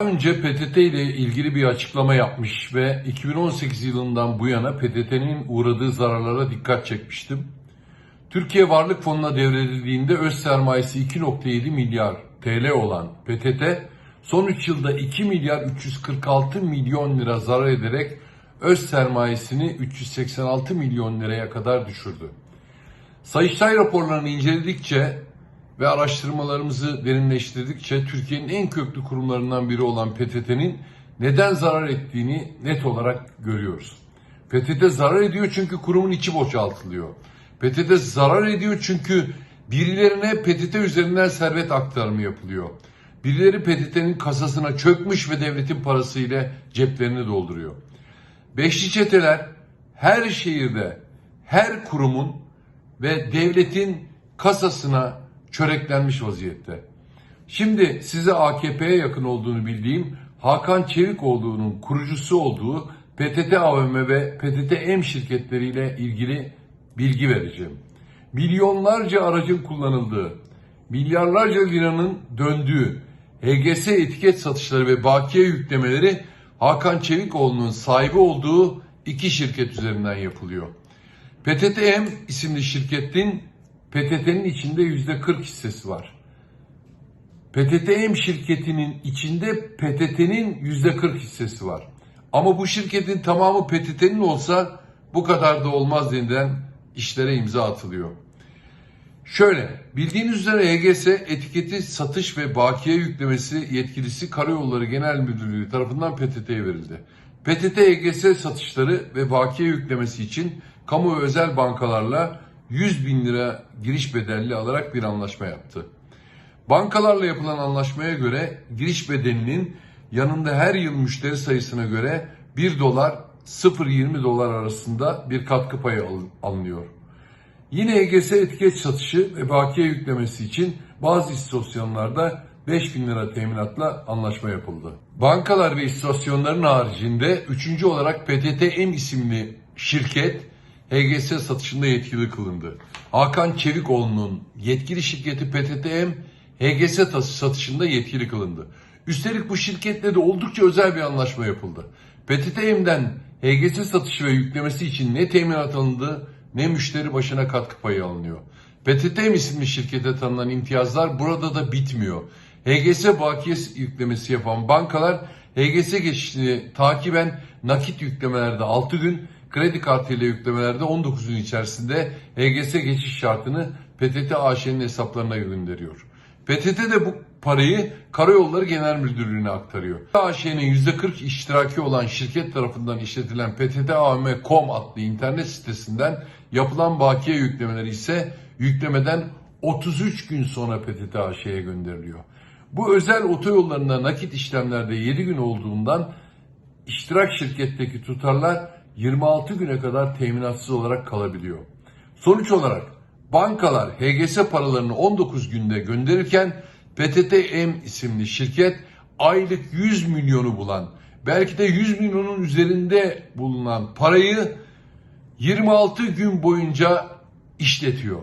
önce PTT ile ilgili bir açıklama yapmış ve 2018 yılından bu yana PTT'nin uğradığı zararlara dikkat çekmiştim. Türkiye Varlık Fonu'na devredildiğinde öz sermayesi 2.7 milyar TL olan PTT son 3 yılda 2 milyar 346 milyon lira zarar ederek öz sermayesini 386 milyon liraya kadar düşürdü. Sayıştay raporlarını inceledikçe ve araştırmalarımızı derinleştirdikçe Türkiye'nin en köklü kurumlarından biri olan PTT'nin neden zarar ettiğini net olarak görüyoruz. PTT zarar ediyor çünkü kurumun içi boşaltılıyor. PTT zarar ediyor çünkü birilerine PTT üzerinden servet aktarımı yapılıyor. Birileri PTT'nin kasasına çökmüş ve devletin parasıyla ceplerini dolduruyor. Beşli çeteler her şehirde, her kurumun ve devletin kasasına çöreklenmiş vaziyette. Şimdi size AKP'ye yakın olduğunu bildiğim Hakan Çevikoğlu'nun kurucusu olduğu PTT AVM ve PTT M şirketleriyle ilgili bilgi vereceğim. Milyonlarca aracın kullanıldığı, milyarlarca liranın döndüğü HGS etiket satışları ve bakiye yüklemeleri Hakan Çevikoğlu'nun sahibi olduğu iki şirket üzerinden yapılıyor. PTTM isimli şirketin PTT'nin içinde yüzde 40 hissesi var. PTTM şirketinin içinde PTT'nin yüzde 40 hissesi var. Ama bu şirketin tamamı PTT'nin olsa bu kadar da olmaz denilen işlere imza atılıyor. Şöyle, bildiğiniz üzere HGS etiketi satış ve bakiye yüklemesi yetkilisi Karayolları Genel Müdürlüğü tarafından PTT'ye verildi. PTT HGS satışları ve bakiye yüklemesi için kamu ve özel bankalarla 100 bin lira giriş bedelli alarak bir anlaşma yaptı. Bankalarla yapılan anlaşmaya göre giriş bedelinin yanında her yıl müşteri sayısına göre 1 dolar 0.20 dolar arasında bir katkı payı al- alınıyor. Yine EGS etiket satışı ve bakiye yüklemesi için bazı istasyonlarda 5000 lira teminatla anlaşma yapıldı. Bankalar ve istasyonların haricinde üçüncü olarak PTTM isimli şirket HGS satışında yetkili kılındı. Hakan Çevikoğlu'nun yetkili şirketi PTTM HGS satışında yetkili kılındı. Üstelik bu şirketle de oldukça özel bir anlaşma yapıldı. PTTM'den HGS satışı ve yüklemesi için ne teminat alındı ne müşteri başına katkı payı alınıyor. PTTM isimli şirkete tanınan imtiyazlar burada da bitmiyor. HGS bakiye yüklemesi yapan bankalar HGS geçişini takiben nakit yüklemelerde 6 gün, kredi kartıyla yüklemelerde 19 gün içerisinde HGS geçiş şartını PTT AŞ'nin hesaplarına gönderiyor. PTT de bu parayı Karayolları Genel Müdürlüğü'ne aktarıyor. AŞ'nin %40 iştiraki olan şirket tarafından işletilen PTT.AVM.com adlı internet sitesinden yapılan bakiye yüklemeleri ise yüklemeden 33 gün sonra PTT AŞ'ye gönderiliyor. Bu özel otoyollarında nakit işlemlerde 7 gün olduğundan iştirak şirketteki tutarlar 26 güne kadar teminatsız olarak kalabiliyor. Sonuç olarak bankalar HGS paralarını 19 günde gönderirken PTTM isimli şirket aylık 100 milyonu bulan belki de 100 milyonun üzerinde bulunan parayı 26 gün boyunca işletiyor.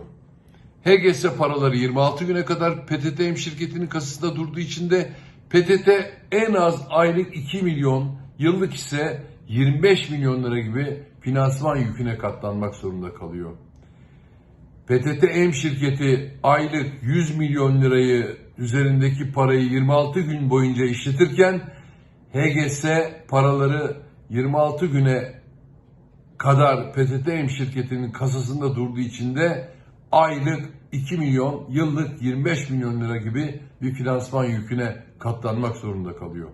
HGS paraları 26 güne kadar PTTM şirketinin kasasında durduğu için de PTT en az aylık 2 milyon, yıllık ise 25 milyon lira gibi finansman yüküne katlanmak zorunda kalıyor. PTTM şirketi aylık 100 milyon lirayı üzerindeki parayı 26 gün boyunca işletirken HGS paraları 26 güne kadar PTTM şirketinin kasasında durduğu için de aylık 2 milyon, yıllık 25 milyon lira gibi bir finansman yüküne katlanmak zorunda kalıyor.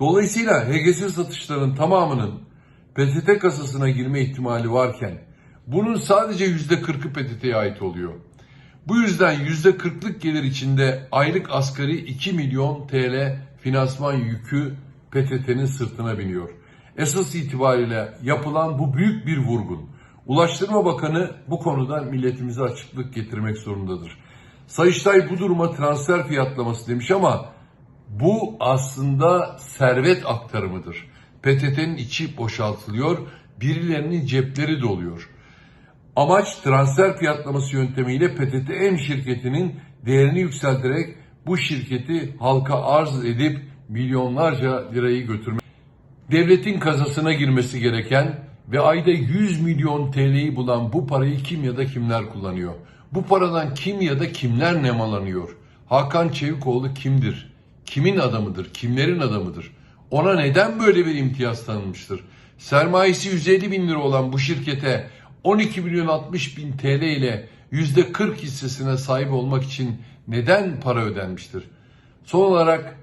Dolayısıyla HGS satışlarının tamamının PTT kasasına girme ihtimali varken bunun sadece %40'ı PTT'ye ait oluyor. Bu yüzden %40'lık gelir içinde aylık asgari 2 milyon TL finansman yükü PTT'nin sırtına biniyor. Esas itibariyle yapılan bu büyük bir vurgun. Ulaştırma Bakanı bu konuda milletimize açıklık getirmek zorundadır. Sayıştay bu duruma transfer fiyatlaması demiş ama bu aslında servet aktarımıdır. PTT'nin içi boşaltılıyor, birilerinin cepleri doluyor. Amaç transfer fiyatlaması yöntemiyle PTTM şirketinin değerini yükselterek bu şirketi halka arz edip milyonlarca lirayı götürmek devletin kazasına girmesi gereken ve ayda 100 milyon TL'yi bulan bu parayı kim ya da kimler kullanıyor? Bu paradan kim ya da kimler nemalanıyor? Hakan Çevikoğlu kimdir? Kimin adamıdır? Kimlerin adamıdır? Ona neden böyle bir imtiyaz tanınmıştır? Sermayesi 150 bin lira olan bu şirkete 12 milyon 60 bin TL ile %40 hissesine sahip olmak için neden para ödenmiştir? Son olarak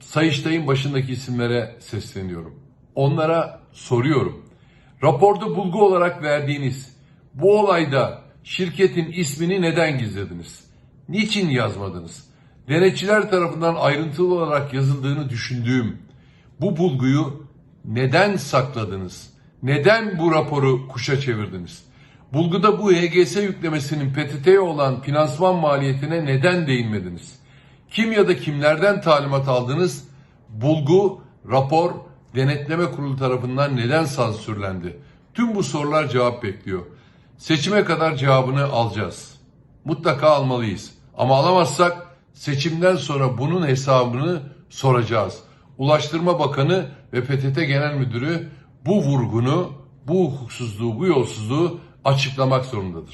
Sayıştay'ın başındaki isimlere sesleniyorum. Onlara soruyorum. Raporda bulgu olarak verdiğiniz bu olayda şirketin ismini neden gizlediniz? Niçin yazmadınız? Denetçiler tarafından ayrıntılı olarak yazıldığını düşündüğüm bu bulguyu neden sakladınız? Neden bu raporu kuşa çevirdiniz? Bulguda bu HGS yüklemesinin PTT'ye olan finansman maliyetine neden değinmediniz? Kim ya da kimlerden talimat aldınız? Bulgu, rapor, denetleme kurulu tarafından neden sansürlendi? Tüm bu sorular cevap bekliyor. Seçime kadar cevabını alacağız. Mutlaka almalıyız. Ama alamazsak seçimden sonra bunun hesabını soracağız. Ulaştırma Bakanı ve PTT Genel Müdürü bu vurgunu, bu hukuksuzluğu, bu yolsuzluğu açıklamak zorundadır.